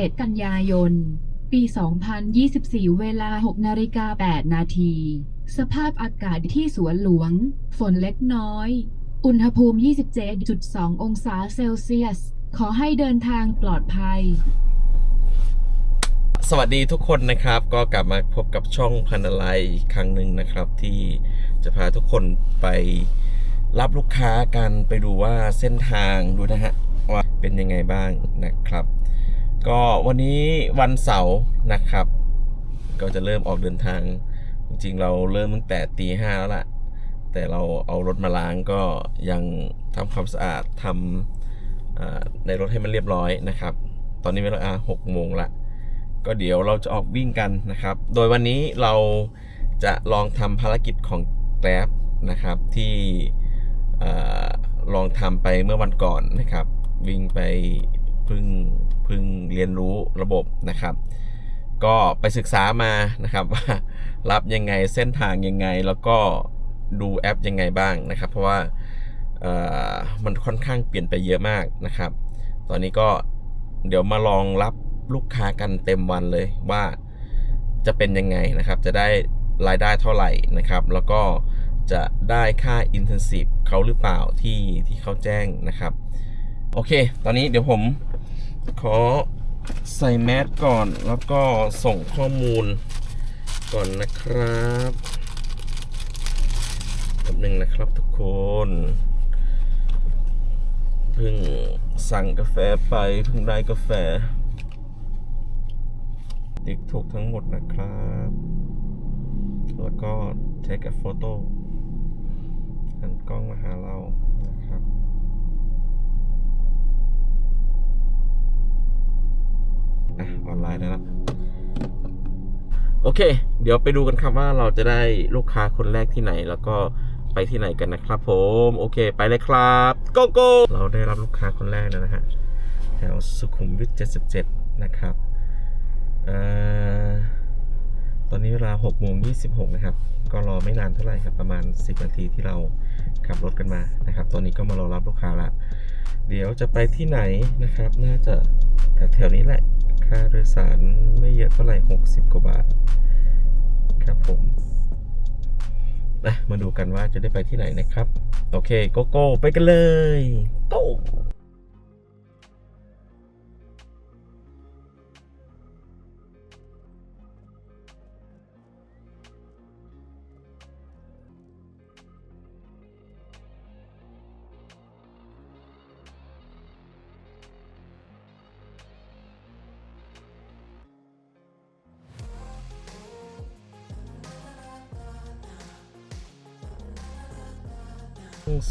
21กันยายน ปี 2024 เวลา 6นาฬิกา8นาที สภาพอากาศที่สวนหลวง ฝนเล็กน้อย อุณหภูมิ 27.2 องศาเซลเซียส ขอให้เดินทางปลอดภัยสวัสดีทุกคนนะครับ ก็กลับมาพบกับช่องพันอะไรอีกครั้งหนึ่งนะครับ ที่จะพาทุกคนไปรับลูกค้ากันไปดูว่าเส้นทางดูนะฮะว่าเป็นยังไงบ้างนะครับ ก็วันนี้วันเสาร์นะครับ ก็จะเริ่มออกเดินทาง จริงๆเราเริ่มตั้งแต่ตีห้าแล้วล่ะ แต่เราเอารถมาล้างก็ยังทำความสะอาดทำอ่าในรถให้มันเรียบร้อยนะครับ ตอนนี้เวลาหกโมงละก็เดี๋ยวเราจะออกวิ่งกันนะครับ โดยวันนี้เราจะลองทำภารกิจของ Grab นะครับที่ลองทำไปเมื่อวันก่อนนะครับ วิ่งไปเพึ่ง พึ่งเรียนรู้ระบบนะครับ ก็ไปศึกษามานะครับว่ารับยังไงเส้นทางยังไงแล้วก็ดูแอปยังไงบ้างนะครับ เพราะว่ามันค่อนข้างเปลี่ยนไปเยอะมากนะครับ ตอนนี้ก็เดี๋ยวมาลองรับลูกค้ากันเต็มวันเลยว่าจะเป็นยังไงนะครับ จะได้รายได้เท่าไหร่นะครับ แล้วก็จะได้ค่า intensive เขาหรือเปล่าที่ที่เขาแจ้งนะครับ โอเค ตอนนี้เดี๋ยวผม ขอใส่แมสก่อนแล้วก็ส่งข้อมูลก่อนนะครับแป๊บหนึ่งนะครับทุกคนเพิ่งสั่งกาแฟไปเพิ่งได้กาแฟติ๊กถูกทั้งหมดนะครับ แล้วก็ take a photo หันกล้องมาหาเรานะครับ อะออนไลน์ได้แล้วโอเค เดี๋ยวไปดูกันครับว่าเราจะได้ลูกค้าคนแรกที่ไหน แล้วก็ไปที่ไหนกันนะครับผม โอเค ไปเลยครับโกโก้เราได้รับลูกค้าคนแรกแล้วนะฮะแถวสุขุมวิท 77 นะครับอตอนนี้เวลา6โมง26 นะครับ ก็รอไม่นานเท่าไหร่ครับ ประมาณ 10 นาทีที่เราขับรถกันมานะครับ ตอนนี้ก็มารอรับลูกค้าละ เดี๋ยวจะไปที่ไหนนะครับ น่าจะแถวๆนี้แหละ ค่าโดยสารไม่เยอะเท่าไหร่ 60 กว่าบาท ครับผมนะมาดูกันว่าจะได้ไปที่ไหนนะครับ โอเคโกโก้ไปกันเลยโก้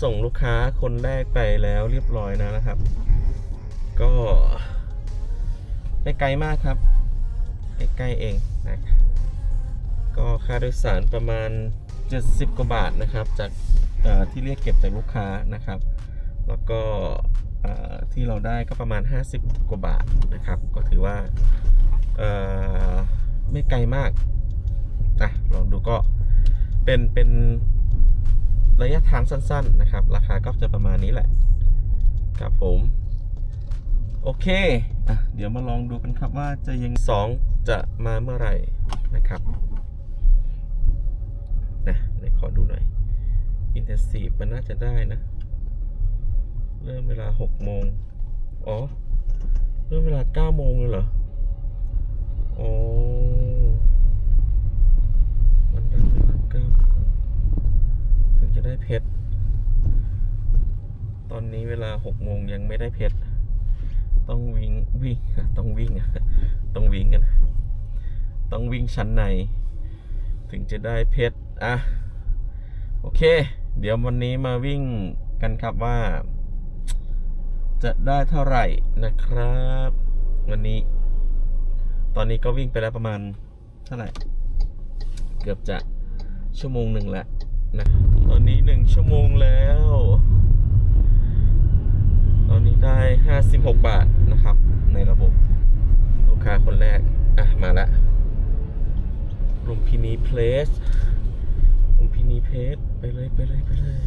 ส่งลูกค้าคนแรกไปแล้วเรียบร้อยนะนะครับ ก็ไม่ไกลมากครับใกล้ๆเองนะครับก็ค่าโดยสารประมาณ 70 กว่าบาทนะครับ จากที่เรียกเก็บจากลูกค้านะครับ แล้วก็ที่เราได้ก็ประมาณ 50 กว่าบาทนะครับ ก็ถือว่าไม่ไกลมากอะลองดูก็เป็นเป็น ระยะทางสั้นๆนะครับ ราคาก็จะประมาณนี้แหละ ครับผม โอเคอะเดี๋ยวมาลองดูกันครับว่าจะยังสองจะมาเมื่อไหร่นะครับนะไหนขอดูหน่อย Intensive มันน่าจะได้นะ เริ่มเวลา6โมงอ๋อ เริ่มเวลา9โมงเลยเหรอ อ๋อ ได้เพชร ตอนนี้เวลาหกโมงยังไม่ได้เพชร ต้องวิ่งวิ่งต้องวิ่งต้องวิ่งกัน ต้องวิ่งชั้นใน ถึงจะได้เพชร อะ โอเค เดี๋ยววันนี้มาวิ่งกันครับว่า จะได้เท่าไหร่นะครับ วันนี้ ตอนนี้ก็วิ่งไปแล้วประมาณเท่าไหร่ เกือบจะชั่วโมงหนึ่งแล้ว นะตอนนี้หนึ่งชั่วโมงแล้ว ตอนนี้ได้56บหกบาทนะครับ ในระบบ ลูกค้าคนแรก อะ มาละลุมพินีเพลสลุมพินีเพลสไปเลยไปเลยไปเลย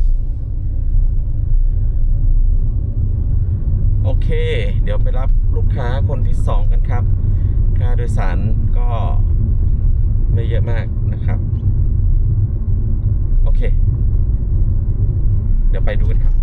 โอเค เดี๋ยวไปรับลูกค้าคนที่สองกันครับ ค่าโดยสารก็ไม่เยอะมาก โอเค เดี๋ยวไปดูกันครับ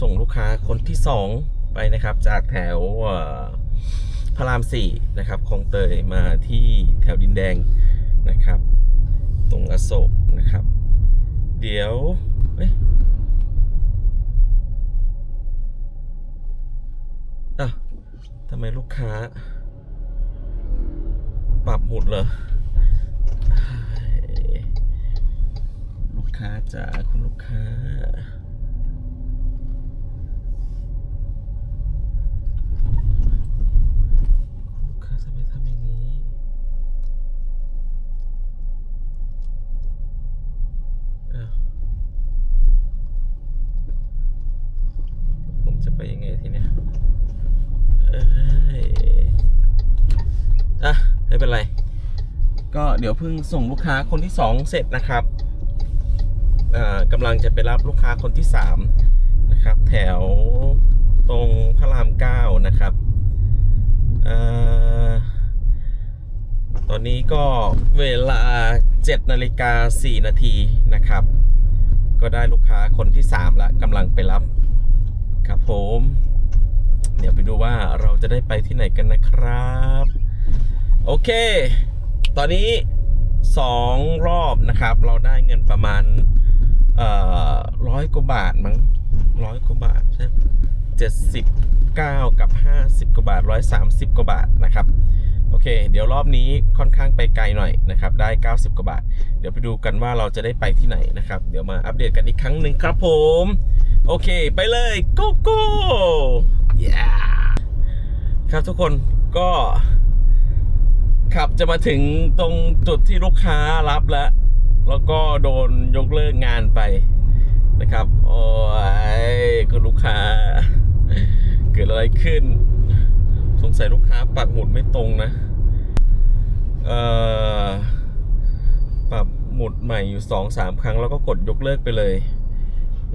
ส่งลูกค้าคนที่สองไปนะครับ จากแถวพระรามสี่นะครับคลองเตยมาที่แถวดินแดงนะครับ ตรงอโศกนะครับ เดี๋ยวเอ้ยอะทำไมลูกค้า ปรับหมุดเหรอลูกค้าจ๋าคุณลูกค้า ลูกค้าทำไมทำอย่างนี้ อ้าวผมจะ ไปยังไงทีเนี้ยเอ้ยอะไม่เป็นไร ก็เดี๋ยวเพิ่งส่งลูกค้าคนที่สองเสร็จนะครับกำลังจะไปรับลูกค้าคนที่สามนะครับ แถวตรงพระรามเก้านะครับเอ่อตอนนี้ก็เวลา7นาฬิกา4นาทีนะครับ ก็ได้ลูกค้าคนที่3ละกำลังไปรับ ครับผม เดี๋ยวไปดูว่าเราจะได้ไปที่ไหนกันนะครับ โอเค ตอนนี้ 2 รอบนะครับ เราได้เงินประมาณร้อยกว่าบาทมั้งร้อยกว่าบาทใช่ไหม79กับ50กว่าบาท130กว่าบาทนะครับโอเค เดี๋ยวรอบนี้ค่อนข้างไปไกลหน่อยนะครับ ได้ 90 กว่าบาท เดี๋ยวไปดูกันว่าเราจะได้ไปที่ไหนนะครับ เดี๋ยวมาอัปเดตกันอีกครั้งหนึ่งครับผม โอเค ไปเลยโกโก้ยครับทุกคนก็ขับจะมาถึงตรงจุดที่ลูกค้ารับแล้ว แล้วก็โดนยกเลิกงานไปนะครับ โอ้ยคุณลูกค้า เกิดอะไรขึ้น สงสัยลูกค้าปักหมุดไม่ตรงนะ เอ่อปรับหมุดใหม่อยู่สองสามครั้งแล้วก็กดยกเลิกไปเลย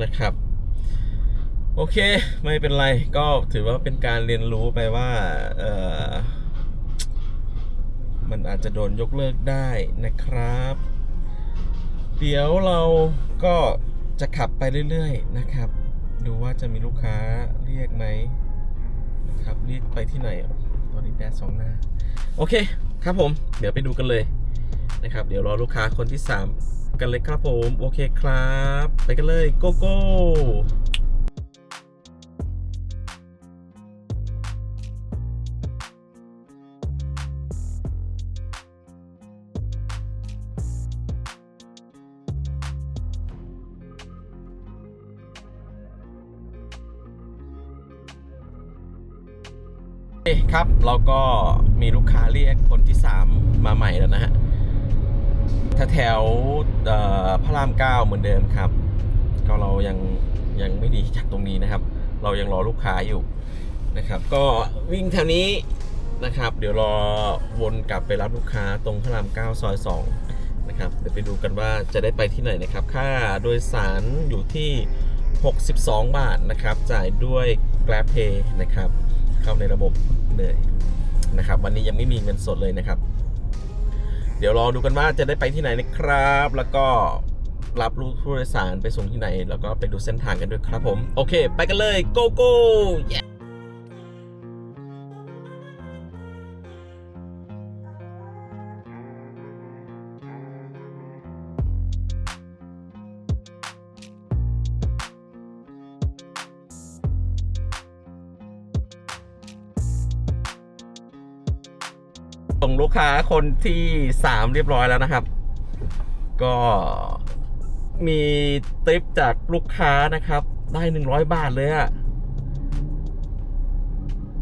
นะครับ โอเค ไม่เป็นไรก็ถือว่าเป็นการเรียนรู้ไปว่าเออมันอาจจะโดนยกเลิกได้นะครับ เดี๋ยวเราก็จะขับไปเรื่อยๆนะครับ ดูว่าจะมีลูกค้าเรียกไหมนะครับเรียกไปที่ไหนตอนนี้แดดสองหน้า โอเคครับผม เดี๋ยวไปดูกันเลยนะครับ เดี๋ยวรอลูกค้าคนที่ 3 กันเลยครับผม โอเคครับ ไปกันเลยโกโก้ ครับเราก็มีลูกค้าเรียกคนที่ 3 มาใหม่แล้วนะฮะแถวพระรามเก้าเหมือนเดิมครับ ก็เรายังยังไม่หนีจากตรงนี้นะครับ เรายังรอลูกค้าอยู่นะครับ ก็วิ่งแถวนี้นะครับ เดี๋ยวรอวนกลับไปรับลูกค้าตรงพระรามเก้าซอย2นะครับเดี๋ยวไปดูกันว่าจะได้ไปที่ไหนนะครับ ค่าโดยสารอยู่ที่ 62 บาทนะครับ จ่ายด้วย Grab Pay นะครับ เข้าในระบบเลยนะครับ วันนี้ยังไม่มีเงินสดเลยนะครับ เดี๋ยวรอดูกันว่าจะได้ไปที่ไหนนะครับ แล้วก็รับลูกผู้โดยสารไปส่งที่ไหน แล้วก็ไปดูเส้นทางกันด้วยครับผม โอเค ไปกันเลยโกโลูกค้าคนที่สามเรียบร้อยแล้วนะครับ ก็มีติปจากลูกค้านะครับ ได้หนึ่งร้อยบาทเลยอะ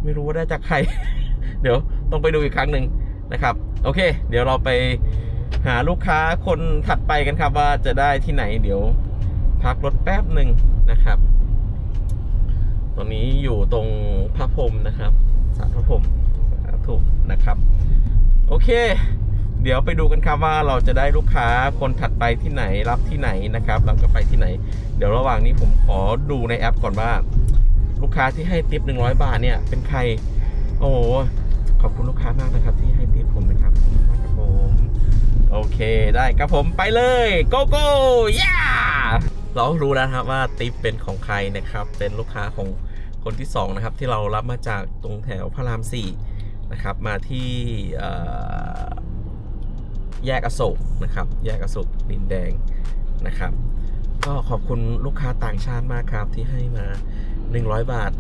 ไม่รู้ว่าได้จากใคร เดี๋ยวต้องไปดูอีกครั้งหนึ่งนะครับ โอเค เดี๋ยวเราไปหาลูกค้าคนถัดไปกันครับว่าจะได้ที่ไหน เดี๋ยวพักรถแป๊บหนึ่งนะครับ ตอนนี้อยู่ตรงพระพรหมนะครับสารพระพรหม สาธุนะครับ โอเค เดี๋ยวไปดูกันครับว่าเราจะได้ลูกค้าคนถัดไปที่ไหนรับที่ไหนนะครับแล้วก็ไปที่ไหน เดี๋ยวระหว่างนี้ผมขอดูในแอปก่อนว่า ลูกค้าที่ให้ติป100บาทเนี่ยเป็นใคร โอ้โหขอบคุณลูกค้ามากนะครับ ที่ให้ติปผมนะครับขอบคุณมากครับผมโอเคได้ครับผมไปเลยโกโก้ย่าเรารู้แล้วครับว่าติปเป็นของใครนะครับ เป็นลูกค้าของคนที่สองนะครับที่เรารับมาจากตรงแถวพระรามสี่ นะครับ มาที่แยกอโศกนะครับ แยกอโศกดินแดงนะครับ ก็ขอบคุณลูกค้าต่างชาติมากครับที่ให้มา 100 บาท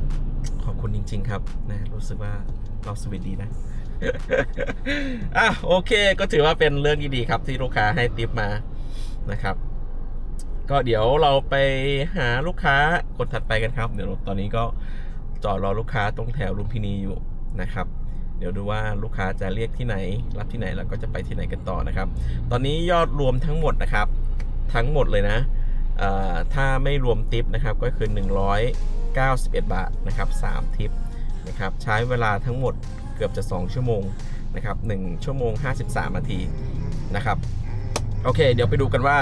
ขอบคุณจริง ๆ ครับนะรู้สึกว่าเราสวิตดีนะอะโอเคก็ถือว่าเป็นเรื่องดีๆครับที่ลูกค้าให้ติปมานะครับ ก็เดี๋ยวเราไปหาลูกค้าคนถัดไปกันครับ เดี๋ยวตอนนี้ก็จอดรอลูกค้าตรงแถวลุมพินีอยู่นะครับ เดี๋ยวดูว่าลูกค้าจะเรียกที่ไหน รับที่ไหนแล้วก็จะไปที่ไหนกันต่อนะครับ ตอนนี้ยอดรวมทั้งหมดนะครับ ทั้งหมดเลยนะถ้าไม่รวมทิปนะครับก็คือ 191 บาทนะครับ3ทิปนะครับใช้เวลาทั้งหมดเกือบจะ 2 ชั่วโมงนะครับ1ชั่วโมง 53 นาทีนะครับโอเค เดี๋ยวไปดูกันว่า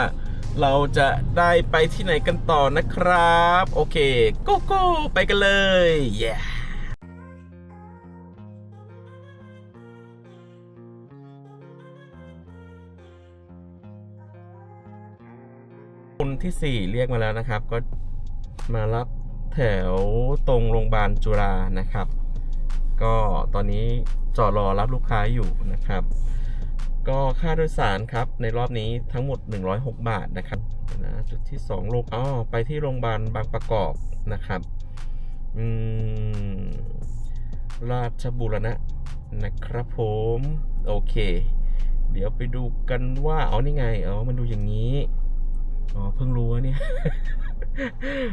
เราจะได้ไปที่ไหนกันต่อนะครับ โอเคโกโก้ไปกันเลย yeah. ที่ 4 เรียกมาแล้วนะครับ ก็มารับแถวตรงโรงพยาบาลจุฬานะครับ ก็ตอนนี้จอดรอรับลูกค้าอยู่นะครับ ก็ค่าโดยสารครับในรอบนี้ทั้งหมด 106 บาทนะครับนะจุดที่ 2โรงอ๋อไปที่โรงพยาบาลบางประกอบนะครับอืมราชบุรณะนะครับผมโอเค เดี๋ยวไปดูกันว่า เอานี่ไงอ๋อมันดูอย่างนี้ อ๋อเพิ่งรู้ว่าเนี่ย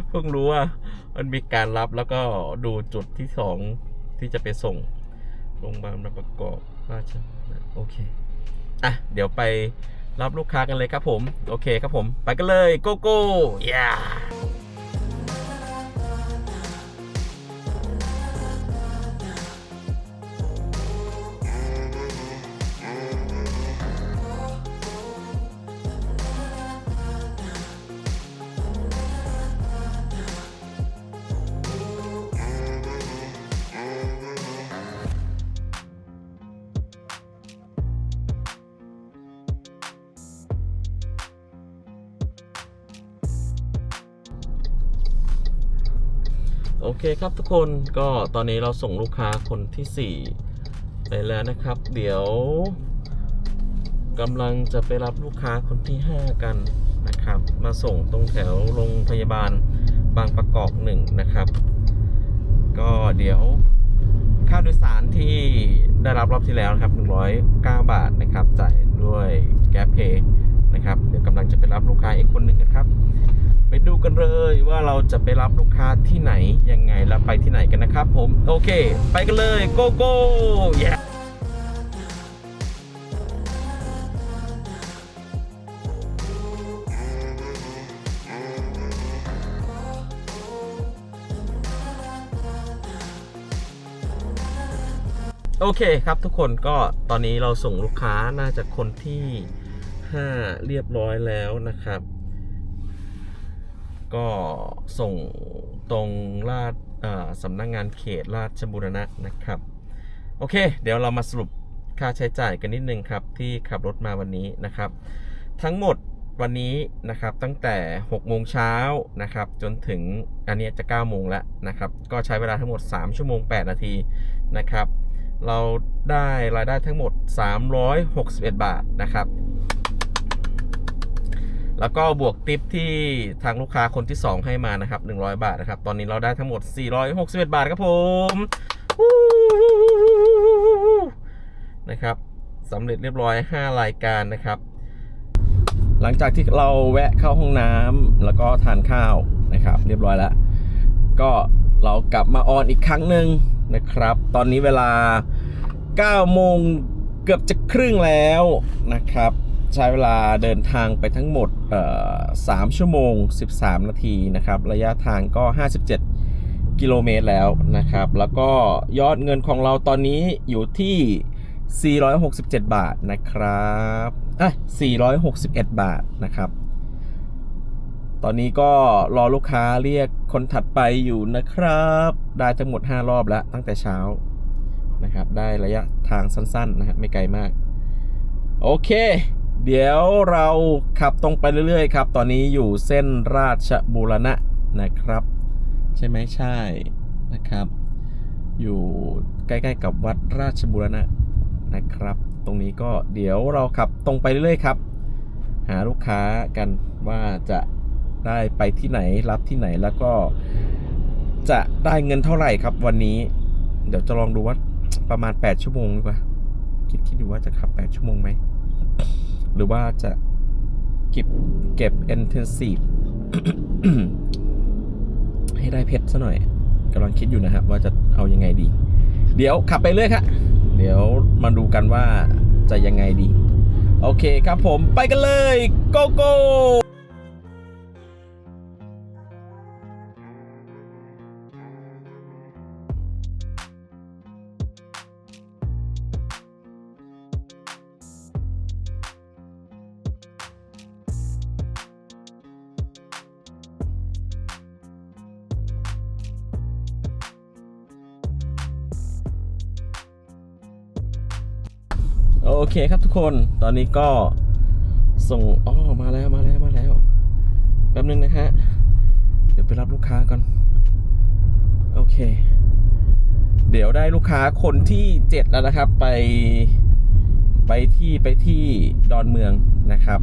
เพิ่งรู้ว่า มันมีการรับแล้วก็ดูจุดที่สองที่จะไปส่งโรงพยาบาลประกอบราชโอเค อะ เดี๋ยวไปรับลูกค้ากันเลยครับผม โอเคครับผม ไปกันเลยโกโก้ย่ โอเคครับทุกคนก็ตอนนี้เราส่งลูกค้าคนที่ 4 ไปแล้วนะครับ เดี๋ยวกำลังจะไปรับลูกค้าคนที่ 5 กันนะครับ มาส่งตรงแถวโรงพยาบาลบางประกอบหนึ่งนะครับ ก็เดี๋ยวค่าโดยสารที่ได้รับรอบที่แล้วนะครับ 109 บาทนะครับจ่ายด้วยแก p เพย์นะครับ เดี๋ยวกำลังจะไปรับลูกค้าอีกคนหนึ่งนะครับ ไปดูกันเลยว่าเราจะไปรับลูกค้าที่ไหนยังไงแล้วไปที่ไหนกันนะครับผม โอเค ไปกันเลยโกโก้ยโอเคครับทุกคนก็ตอนนี้เราส่งลูกค้าน่าจะคนที่ 5 เรียบร้อยแล้วนะครับ ก็ส่งตรงลาดสำนักงงานเขตราชบุรณะนะครับ โอเค เดี๋ยวเรามาสรุปค่าใช้จ่ายกันนิดนึงครับ ที่ขับรถมาวันนี้นะครับ ทั้งหมดวันนี้นะครับตั้งแต่6โมงเช้านะครับจนถึงอันนี้จะ9โมงแล้วนะครับ ก็ใช้เวลาทั้งหมด 3 ชั่วโมง 8 นาทีนะครับ เราได้รายได้ทั้งหมด 361 บาทนะครับ แล้วก็บวกติปที่ทางลูกค้าคนที่ 2 ให้มานะครับ 100 บาทนะครับ ตอนนี้เราได้ทั้งหมด 461 บาทครับผมนะครับสำเร็จเรียบร้อย 5 รายการนะครับ หลังจากที่เราแวะเข้าห้องน้ำแล้วก็ทานข้าวนะครับ เรียบร้อยแล้ว ก็เรากลับมาออนอีกครั้งหนึ่งนะครับ ตอนนี้เวลา9โมงเกือบจะครึ่งแล้วนะครับ ใช้เวลาเดินทางไปทั้งหมด3ชั่วโมง 13 นาทีนะครับ ระยะทางก็ 57 กิโลเมตรแล้วนะครับ แล้วก็ยอดเงินของเราตอนนี้อยู่ที่ 467 บาทนะครับอ้ย461 บาทนะครับ ตอนนี้ก็รอลูกค้าเรียกคนถัดไปอยู่นะครับ ได้ทั้งหมด 5 รอบแล้วตั้งแต่เช้านะครับ ได้ระยะทางสั้นๆนะครับไม่ไกลมาก โอเค เดี๋ยวเราขับตรงไปเรื่อยๆครับ ตอนนี้อยู่เส้นราชบูรณะนะครับ ใช่ไหมใช่นะครับ อยู่ใกล้ๆกับวัดราชบูรณะนะครับ ตรงนี้ก็เดี๋ยวเราขับตรงไปเรื่อยๆครับ หาลูกค้ากันว่าจะได้ไปที่ไหนรับที่ไหนแล้วก็จะได้เงินเท่าไหร่ครับวันนี้ เดี๋ยวจะลองดูว่าประมาณ 8 ชั่วโมงดีกว่า คิดคิดอยู่ว่าจะขับ 8 ชั่วโมงไหม หรือว่าจะเก็บเก็บ intensive ให้ได้เพชรซะหน่อยกำลังคิดอยู่นะครับว่าจะเอายังไงดี เดี๋ยวขับไปเรื่อยครับเดี๋ยวมาดูกันว่าจะยังไงดี โอเคครับผมไปกันเลย โกโก้ โอเคครับทุกคนตอนนี้ก็ส่งอ๋อมาแล้วมาแล้วมาแล้วแป๊บนึงนะฮะ เดี๋ยวไปรับลูกค้าก่อน โอเค เดี๋ยวได้ลูกค้าคนที่เจ็ดแล้วนะครับ ไปไปที่ไปที่ดอนเมืองนะครับ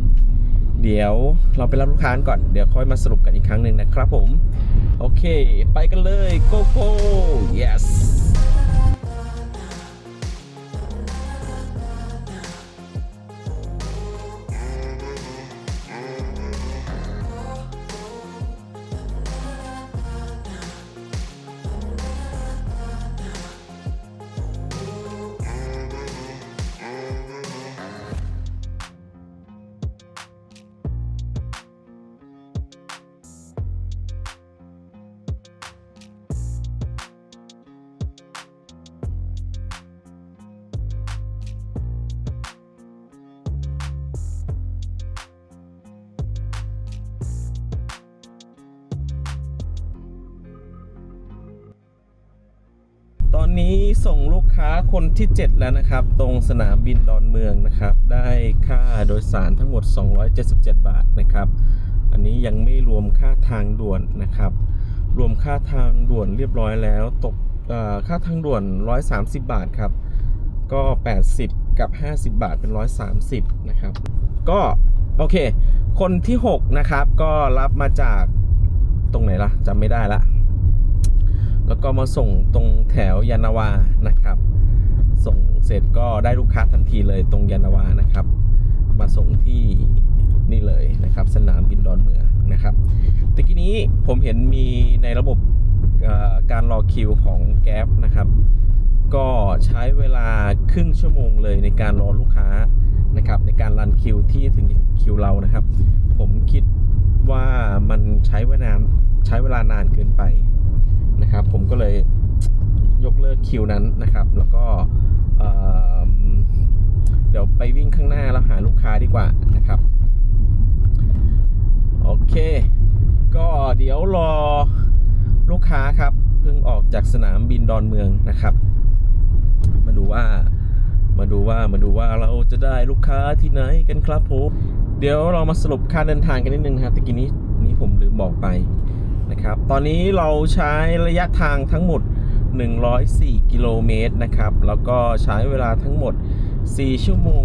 เดี๋ยวเราไปรับลูกค้าก่อนเดี๋ยวค่อยมาสรุปกันอีกครั้งหนึ่งนะครับผม โอเค ไปกันเลยโกโก้ yes นี้ส่งลูกค้าคนที่ 7 แล้วนะครับ ตรงสนามบินดอนเมืองนะครับ ได้ค่าโดยสารทั้งหมด 277 บาทนะครับ อันนี้ยังไม่รวมค่าทางด่วนนะครับ รวมค่าทางด่วนเรียบร้อยแล้ว ตกค่าทางด่วน 130 บาทครับ ก็ 80 กับ 50 บาทเป็น 130 นะครับ ก็โอเค คนที่ 6 นะครับ ก็รับมาจากตรงไหนล่ะจำไม่ได้ละ แล้วก็มาส่งตรงแถวยานาวานะครับ ส่งเสร็จก็ได้ลูกค้าทันทีเลยตรงยานาวานะครับ มาส่งที่นี่เลยนะครับ สนามบินดอนเมืองนะครับตะกี้นี้ผมเห็นมีในระบบการรอคิวของแก๊ปนะครับ ก็ใช้เวลาครึ่งชั่วโมงเลยในการรอลูกค้านะครับ ในการรันคิวที่ถึงคิวเรานะครับ ผมคิดว่ามันใช้เวลาใช้เวลานานเกินไป นะครับ ผมก็เลยยกเลิกคิวนั้นนะครับ แล้วก็เเดี๋ยวไปวิ่งข้างหน้าแล้วหาลูกค้าดีกว่านะครับ โอเค ก็เดี๋ยวรอลูกค้าครับเพิ่งออกจากสนามบินดอนเมืองนะครับ มาดูว่ามาดูว่ามาดูว่าเราจะได้ลูกค้าที่ไหนกันครับผมเดี๋ยวเรามาสรุปค่าเดินทางกันนิดนึงครับตะกี้นี้นี้ผมลืมบอกไป นะครับ ตอนนี้เราใช้ระยะทางทั้งหมด 104 กิโลเมตรนะครับ แล้วก็ใช้เวลาทั้งหมด 4 ชั่วโมง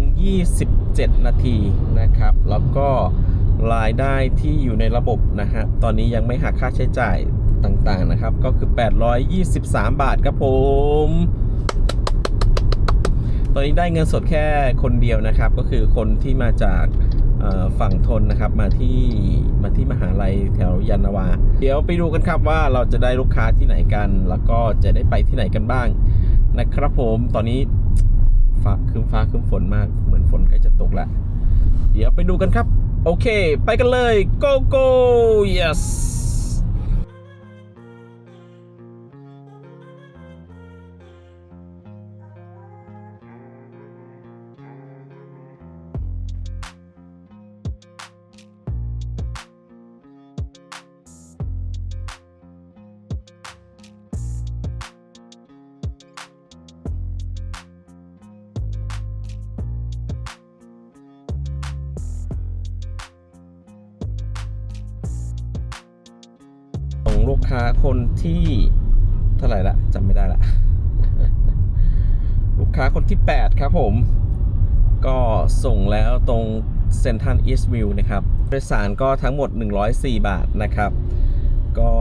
27 นาทีนะครับ แล้วก็รายได้ที่อยู่ในระบบนะฮะ ตอนนี้ยังไม่หักค่าใช้จ่ายต่างๆนะครับ ก็คือ 823 บาทครับผม ตอนนี้ได้เงินสดแค่คนเดียวนะครับ ก็คือคนที่มาจาก ฝั่งทนนะครับมาที่มาที่มหาลัยแถวยานาวา เดี๋ยวไปดูกันครับว่าเราจะได้ลูกค้าที่ไหนกัน แล้วก็จะได้ไปที่ไหนกันบ้างนะครับผมตอนนี้ฟ้าคึมฟ้าคึมฝนมากเหมือนฝนใกล้จะตกละเดี๋ยวไปดูกันครับ โอเค ไปกันเลย go go yes ค้าคนที่ 8 ครับผม ก็ส่งแล้วตรงเซนทันอีสต์วิวนะครับโดยสารก็ทั้งหมด 104 บาทนะครับ ก็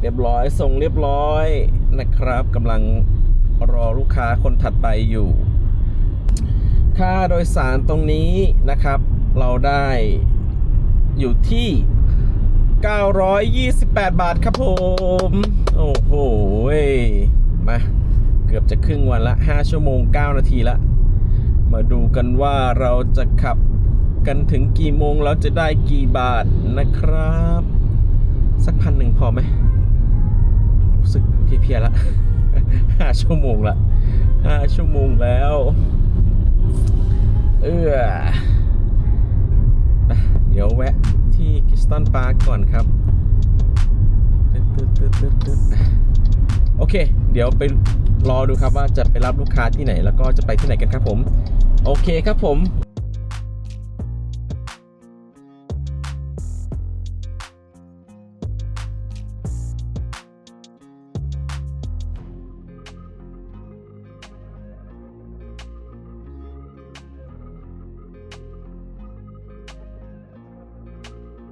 เรียบร้อยส่งเรียบร้อยนะครับกำลังรอลูกค้าคนถัดไปอยู่ ค่าโดยสารตรงนี้นะครับ เราได้อยู่ที่ 928 บาทครับผม โอ้โหมา เกือบจะครึ่งวันละ 5 ชั่วโมง 9 นาทีละ มาดูกันว่าเราจะขับกันถึงกี่โมงแล้วจะได้กี่บาทนะครับ สักพันหนึ่งพอไหมรู้สึกเพียๆละ5ชั่วโมงละ5ชั่วโมงแล้ว เออเดี๋ยวแวะที่กิสตันพาร์คก่อนครับ โอเค เดี๋ยวไปรอดูครับว่าจะไปรับลูกค้าที่ไหน แล้วก็จะไปที่ไหนกันครับผม โอเคครับผม